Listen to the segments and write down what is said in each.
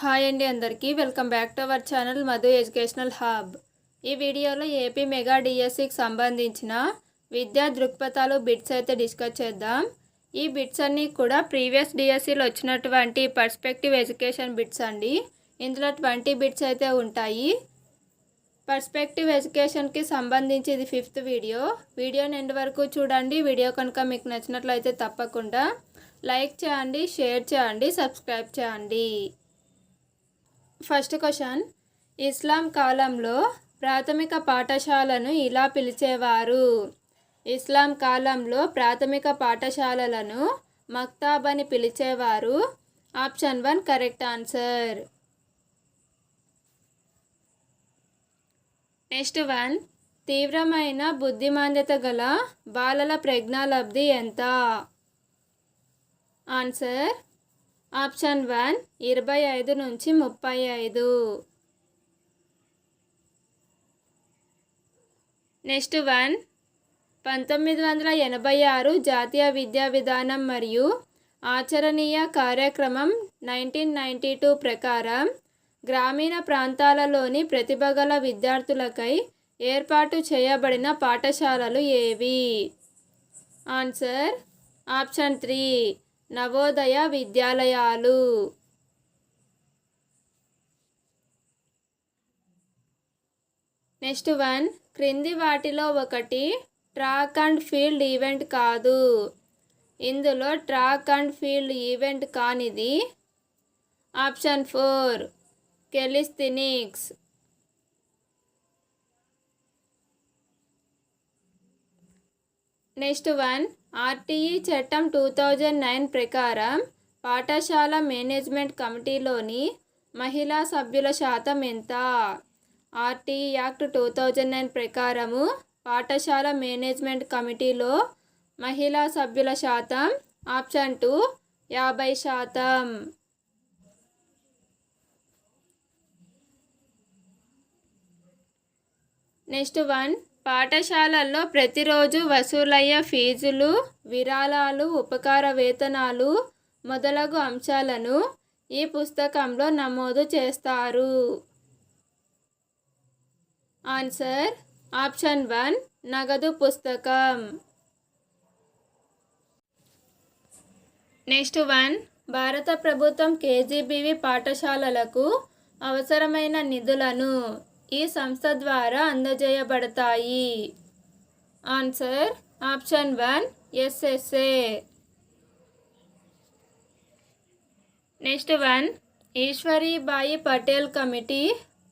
Hi అండి అందరికీ. Welcome back to our channel Madhu educational hub. ఈ వీడియోలో ఏపీ మెగా డిఎస్సికి సంబంధించిన విద్యా దృక్పథాలు బిట్స్ అయితే డిస్కస్ చేద్దాం. ఈ బిట్స్ అన్నీ కూడా ప్రీవియస్ డిఎస్సిలో వచ్చినటువంటి పర్స్పెక్టివ్ ఎడ్యుకేషన్ బిట్స్ అండి. ఇందులో ట్వంటీ బిట్స్ అయితే ఉంటాయి. పర్స్పెక్టివ్ ఎడ్యుకేషన్కి సంబంధించి ఇది ఫిఫ్త్ వీడియో. వీడియో ఎండ్ వరకు చూడండి. వీడియో కనుక మీకు నచ్చినట్లయితే తప్పకుండా లైక్ చేయండి షేర్ చేయండి సబ్స్క్రైబ్ చేయండి. First question. ఇస్లాం కాలంలో ప్రాథమిక పాఠశాలను ఇలా పిలిచేవారు. ఇస్లాం కాలంలో ప్రాథమిక పాఠశాలలను మక్తాబ్ అని పిలిచేవారు. Option one correct answer. Next one. తీవ్రమైన బుద్ధిమాంద్యత గల బాలల ప్రజ్ఞాలబ్ధి ఎంత? ఆన్సర్. ఆప్షన్ వన్ ఇరవై ఐదు నుంచి ముప్పై ఐదు. నెక్స్ట్ వన్ పంతొమ్మిది వందల ఎనభై ఆరు జాతీయ విద్యా విధానం మరియు ఆచరణీయ కార్యక్రమం నైన్టీన్ నైంటీ టూ ప్రకారం గ్రామీణ ప్రాంతాలలోని ప్రతిభగల విద్యార్థులకై ఏర్పాటు చేయబడిన పాఠశాలలు ఏవి? ఆన్సర్ ఆప్షన్ త్రీ నవోదయ విద్యాలయాలు. నెక్స్ట్ వన్ క్రింది వాటిలో ఒకటి ట్రాక్ అండ్ ఫీల్డ్ ఈవెంట్ కాదు. ఇందులో ట్రాక్ అండ్ ఫీల్డ్ ఈవెంట్ కానిది. Option four calisthenics next one RTE చట్టం టూ థౌజండ్ నైన్ ప్రకారం పాఠశాల మేనేజ్మెంట్ కమిటీలోని మహిళా సభ్యుల శాతం ఎంత? RTE act two thousand nine ప్రకారము పాఠశాల మేనేజ్మెంట్ కమిటీలో మహిళా సభ్యుల శాతం ఆప్షన్ టూ యాభై శాతం. Next one. పాఠశాలల్లో ప్రతిరోజు వసూలయ్యే ఫీజులు విరాళాలు ఉపకార వేతనాలు మొదలగు అంశాలను ఈ పుస్తకంలో నమోదు చేస్తారు. ఆన్సర్ ఆప్షన్ వన్ నగదు పుస్తకం. నెక్స్ట్ వన్ భారత ప్రభుత్వం కేజీబీవి పాఠశాలలకు అవసరమైన నిధులను ఈ సంస్థ ద్వారా అందజేయబడతాయి. Answer option one SSA next one Eshwaribai Patel committee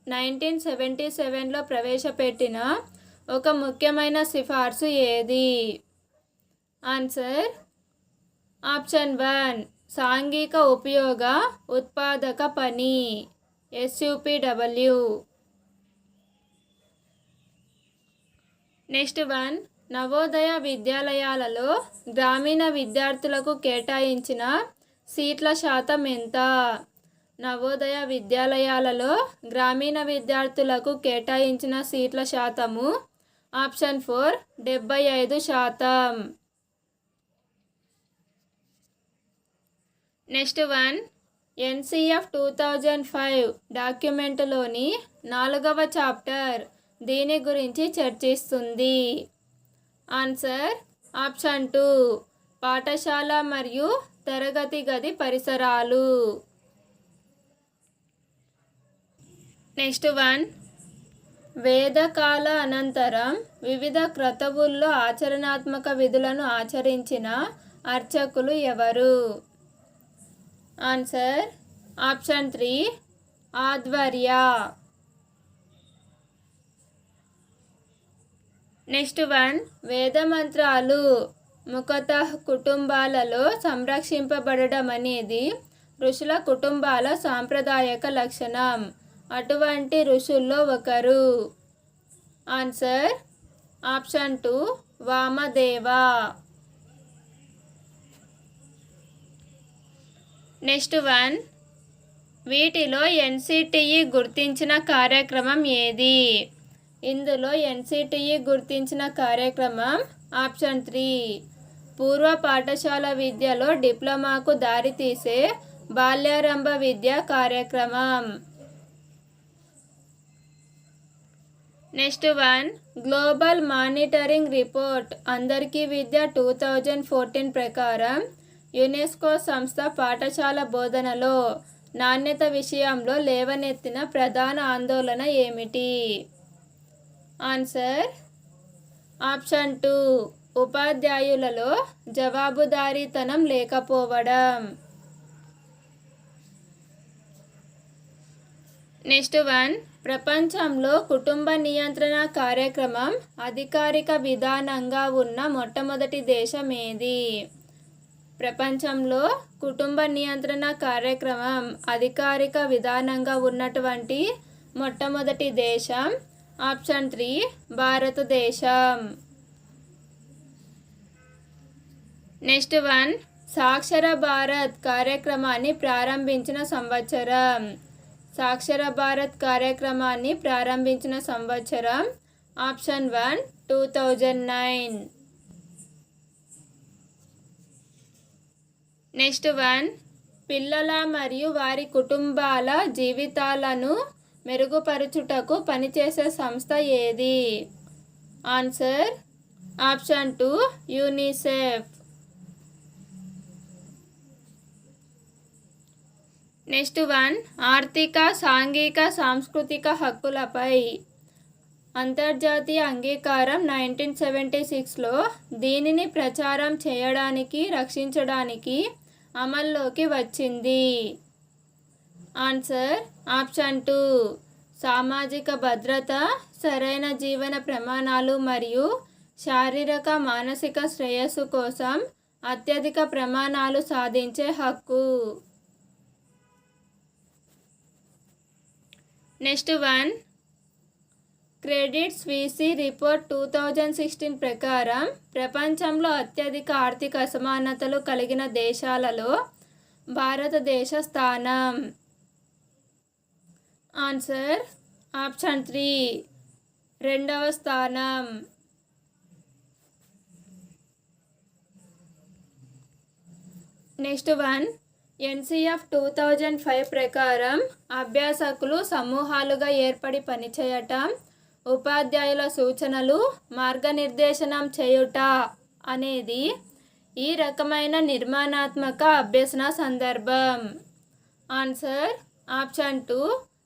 nineteen seventy సెవెన్లో ప్రవేశపెట్టిన ఒక ముఖ్యమైన సిఫార్సు ఏది? ఆన్సర్ ఆప్షన్ వన్ సాంఘిక ఉపయోగ ఉత్పాదక పని ఎస్యూపిడబ్ల్యూ నెక్స్ట్ వన్ నవోదయ విద్యాలయాలలో గ్రామీణ విద్యార్థులకు కేటాయించిన సీట్ల శాతం ఎంత? నవోదయ విద్యాలయాలలో గ్రామీణ విద్యార్థులకు కేటాయించిన సీట్ల శాతము ఆప్షన్ ఫోర్ డెబ్బై ఐదు శాతం. Next one NCF two thousand five డాక్యుమెంట్లోని నాలుగవ చాప్టర్. దీని గురించి చర్చిస్తుంది? Answer option two. పాఠశాల మరియు తరగతి గది పరిసరాలు. Next one. వేదకాల అనంతరం వివిధ క్రతువుల్లో ఆచరణాత్మక విధులను ఆచరించిన అర్చకులు ఎవరు? Answer option three. ఆధ్వర్య. Next one వేద మంత్రాలు ముఖత కుటుంబాలలో సంరక్షింపబడడం అనేది ఋషుల కుటుంబాల సాంప్రదాయక లక్షణం. అటువంటి ఋషుల్లో ఒకరు. Answer option two Vamadeva. Next one వీటిలో ఎన్సిటిఈ గుర్తించిన కార్యక్రమం ఏది? ఇందులో ఎన్సిటిఈ గుర్తించిన కార్యక్రమం ఆప్షన్ త్రీ. పూర్వ పాఠశాల విద్యలో డిప్లొమాకు దారితీసే బాల్యారంభ విద్య కార్యక్రమం. Next one global monitoring report. అందరికీ విద్య టూ థౌజండ్ ఫోర్టీన్ ప్రకారం యునెస్కో సంస్థ పాఠశాల బోధనలో నాణ్యత విషయంలో లేవనెత్తిన ప్రధాన ఆందోళన ఏమిటి? Answer option two. ఉపాధ్యాయులలో జవాబుదారీతనం లేకపోవడం. Next one. ప్రపంచంలో కుటుంబ నియంత్రణ కార్యక్రమం అధికారిక విధానంగా ఉన్న మొట్టమొదటి దేశం ఏది? ప్రపంచంలో కుటుంబ నియంత్రణ కార్యక్రమం అధికారిక విధానంగా ఉన్నటువంటి మొట్టమొదటి దేశం ఆప్షన్ త్రీ భారతదేశం. నెక్స్ట్ వన్ సాక్షర భారత్ కార్యక్రమాన్ని ప్రారంభించిన సంవత్సరం. సాక్షర భారత్ కార్యక్రమాన్ని ప్రారంభించిన సంవత్సరం. Option one two thousand nine. Next one పిల్లల మరియు వారి కుటుంబాల జీవితాలను మెరుగుపరుచుటకు పనిచేసే సంస్థ ఏది? Answer option two UNICEF. Next one ఆర్థిక సాంఘిక సాంస్కృతిక హక్కులపై. అంతర్జాతీయ అంగీకారం నైన్టీన్ సెవెంటీ సిక్స్లో దీనిని ప్రచారం చేయడానికి రక్షించడానికి అమల్లోకి వచ్చింది. Answer option two. సామాజిక భద్రత సరైన జీవన ప్రమాణాలు మరియు శారీరక మానసిక శ్రేయస్సు కోసం అత్యధిక ప్రమాణాలు సాధించే హక్కు. Next one. Credit suisse report two thousand sixteen ప్రకారం ప్రపంచంలో అత్యధిక ఆర్థిక అసమానతలు కలిగిన దేశాలలో భారతదేశ స్థానం. Answer option three. రెండవ స్థానం. Next one. NCF two thousand five ప్రకారం అభ్యాసకులు సమూహాలుగా ఏర్పడి పనిచేయటం ఉపాధ్యాయుల సూచనలు మార్గనిర్దేశనం చేయుట అనేది ఈ రకమైన నిర్మాణాత్మక అభ్యసన సందర్భం. Answer option two.